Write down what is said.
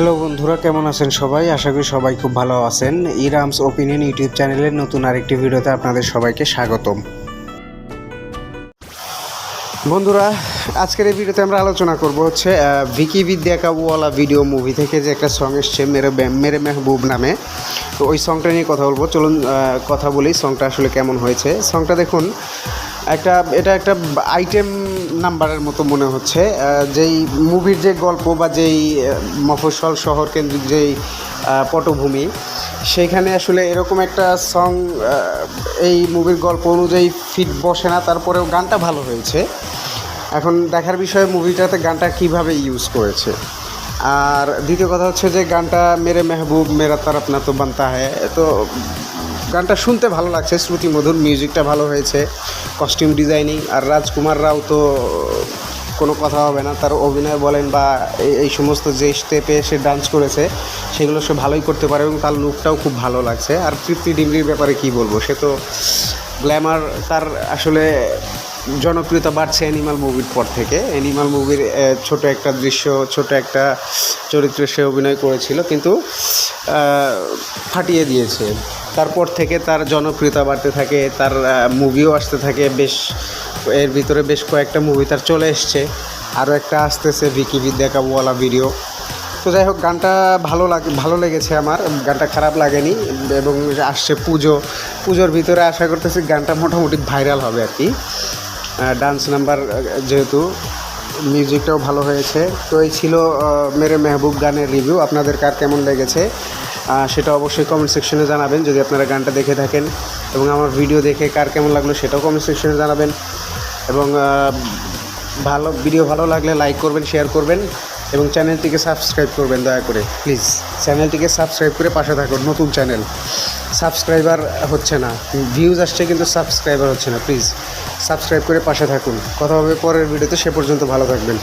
Hello বন্ধুরা, কেমন আছেন সবাই? আশা করি সবাই খুব ভালো আছেন। ইরামস ওপিনিয়ন ইউটিউব চ্যানেলের নতুন আরেকটি ভিডিওতে আপনাদের সবাইকে স্বাগতম। বন্ধুরা, আজকের এই ভিডিওতে আমরা আলোচনা করব হচ্ছে ভিকি বিদ্যা কাবুওয়ালা ভিডিও মুভি থেকে যে একটা সং এসছে, মেরে মেরে মেহবুব নামে। তো ওই সংটা নিয়ে কথা বলব। চলুন কথা বলি সংটা আসলে কেমন হয়েছে। সংটা দেখুন, একটা, এটা একটা আইটেম নাম্বারের মতো মনে হচ্ছে। যেই মুভির যে গল্প বা যেই মফস্বল শহর কেন্দ্রিক যেই পটভূমি, সেইখানে আসলে এরকম একটা সং এই মুভির গল্প অনুযায়ী ফিট বসে না, তারপরেও গানটা ভালো হয়েছে। এখন দেখার বিষয়ে, মুভিটাতে গানটা কীভাবে ইউজ করেছে। আর দ্বিতীয় কথা হচ্ছে যে, গানটা মেরে মেহবুব মেরা তরফ না তো বানতা হ্যায় তো গানটা শুনতে ভালো লাগছে, শ্রুতি মধুর মিউজিকটা ভালো হয়েছে কস্টিউম ডিজাইনিং আর রাজকুমার রাও তো, কোনো কথা হবে না, তার অভিনয় বলেন বা এই- সমস্ত যে স্টেপে সে ডান্স করেছে, সেগুলো সে ভালোই করতে পারে এবং তার লুকটাও খুব ভালো লাগছে। আর তৃপ্তি ডিমরির ব্যাপারে কি বলব, সে তো গ্ল্যামার তার আসলে জনপ্রিয়তা বাড়ছে অ্যানিমাল মুভির পর থেকে। অ্যানিমাল মুভির ছোট একটা দৃশ্য, ছোট একটা চরিত্রে সে অভিনয় করেছিল, কিন্তু ফাটিয়ে দিয়েছে। তারপর থেকে তার জনপ্রিয়তা বাড়তে থাকে, তার মুভিও আসতে থাকে। বেশ, এর ভিতরে বেশ কয়েকটা মুভি তার চলে এসছে। আরও একটা আসতেছে ভিকি বিদ্যা কাবুওয়ালা ভিডিও তো যাই হোক, গানটা ভালো লাগে, ভালো লেগেছে আমার। গানটা খারাপ লাগেনি এবং আসছে পুজো। পুজোর ভিতরে আশা করতেছি গানটা মোটামুটি ভাইরাল হবে আর কি। ডান্স নাম্বার যেহেতু মিউজিকটাও ভালো হয়েছে। তো এই ছিল মেরে মেহবুব গানের রিভিউ আপনাদের কার কেমন লেগেছে? সেটা অবশ্যই কমেন্ট সেকশনে জানাবেন, যদি আপনারা গানটা দেখে থাকেন। এবং আমার ভিডিও দেখে কার কেমন লাগল সেটাও কমেন্ট সেকশনে জানাবেন। এবং ভালো ভিডিও ভালো লাগলে লাইক করবেন শেয়ার করবেন। এবং চ্যানেলটিকে সাবস্ক্রাইব করবেন দয়া করে। প্লিজ চ্যানেলটিকে সাবস্ক্রাইব করে পাশে থাকুন, নতুন চ্যানেল সাবস্ক্রাইবার হচ্ছে না ভিউজ আসছে কিন্তু সাবস্ক্রাইবার হচ্ছে না প্লিজ সাবস্ক্রাইব করে পাশে থাকুন। কথা হবে পরের ভিডিওতে সে পর্যন্ত ভালো থাকবেন।